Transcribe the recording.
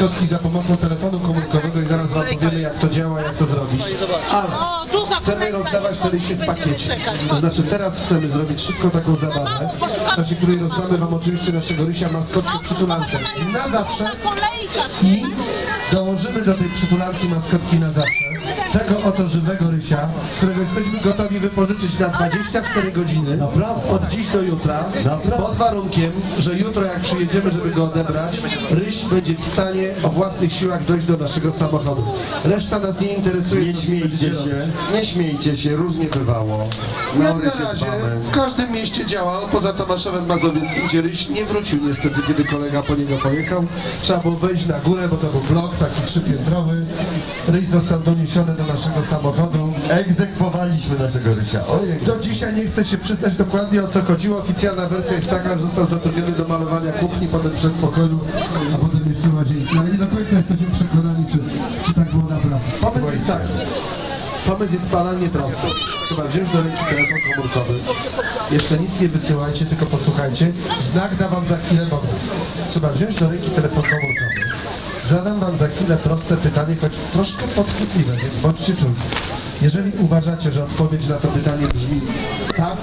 Kotki za pomocą telefonu komórkowego i zaraz Wam powiemy jak to działa, jak to zrobić. Ale O, duża chcemy rozdawać te liście w pakiecie. To znaczy teraz chcemy zrobić szybko taką zabawę, w czasie której rozdamy Wam oczywiście naszego rysia maskotkę przytulankę. na zawsze i dołożymy do tej przytulanki maskotki na zawsze tego oto żywego rysia, którego jesteśmy gotowi wypożyczyć na 24 godziny Naprawdę? od dziś do jutra Naprawdę? pod warunkiem, że jutro jak przyjedziemy, żeby go odebrać, ryś będzie w stanie o własnych siłach dojść do naszego samochodu. Reszta nas nie interesuje. Nie co śmiejcie się, robić. nie śmiejcie się, różnie bywało. Na Jak Orysie na razie dbamy. w każdym mieście działało, poza Tomaszowem Mazowieckim, gdzie Ryś nie wrócił niestety, kiedy kolega po niego pojechał. Trzeba było wejść na górę, bo to był blok taki trzypiętrowy. Ryś został doniesiony do naszego samochodu. Egzekwowaliśmy naszego Rysia. Ojej. Do dzisiaj nie chcę się przyznać dokładnie o co chodziło. Oficjalna wersja jest taka, że został zatrudniony do malowania kuchni, potem przedpokoju, a potem jeszcze łazienki. Ale nie do końca jesteśmy przekonani, czy, czy tak było naprawdę. Pomysł jest taki. Pomysł jest banalnie prosty. Trzeba wziąć do ręki telefon komórkowy. Jeszcze nic nie wysyłajcie, tylko posłuchajcie. Znak da wam za chwilę moment. Trzeba wziąć do ręki telefon komórkowy. Zadam wam za chwilę proste pytanie, choć troszkę podchwytliwe, więc bądźcie czujni. Jeżeli uważacie, że odpowiedź na to pytanie brzmi tak,